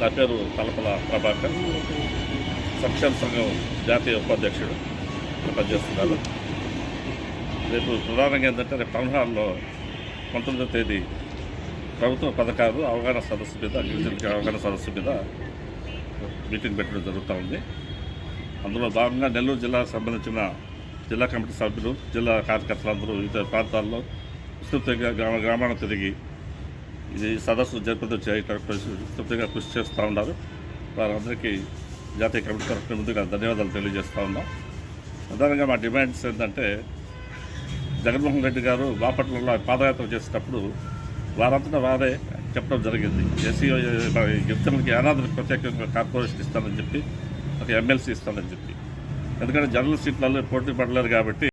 నా పేరు తలపల ప్రభాకర్ సంక్షేమ సంఘం జాతీయ ఉపాధ్యక్షుడు పనిచేస్తున్నారు. రేపు ప్రధానంగా ఏంటంటే రేపు టౌన్ హాల్లో పంతొమ్మిదో తేదీ ప్రభుత్వ పథకాలు అవగాహన సదస్సు మీద గిరిజనులకి అవగాహన సదస్సు మీద మీటింగ్ పెట్టడం జరుగుతూ ఉంది. అందులో భాగంగా నెల్లూరు జిల్లాకు సంబంధించిన జిల్లా కమిటీ సభ్యులు జిల్లా కార్యకర్తలందరూ వివిధ ప్రాంతాల్లో విస్తృతంగా గ్రామ గ్రామాలను తిరిగి ఇది సదస్సు జరుపుతూ విస్తృతంగా కృషి చేస్తూ ఉన్నారు. వారందరికీ జాతీయ కమిటీ తరఫున ముందుగా ధన్యవాదాలు తెలియజేస్తూ ఉన్నాం. ప్రధానంగా మా డిమాండ్స్ ఏంటంటే జగన్మోహన్ రెడ్డి గారు బాపట్లలో పాదయాత్ర చేసేటప్పుడు వారంతటా వారే చెప్పడం జరిగింది. ఎస్సీ గిరిజనులకి అనాథలకు ప్రత్యేకంగా కార్పొరేషన్ ఇస్తానని చెప్పి ఒక ఎమ్మెల్సీ ఇస్తానని చెప్పి. ఎందుకంటే జనరల్ సీట్లలో పోటీ పడలేరు కాబట్టి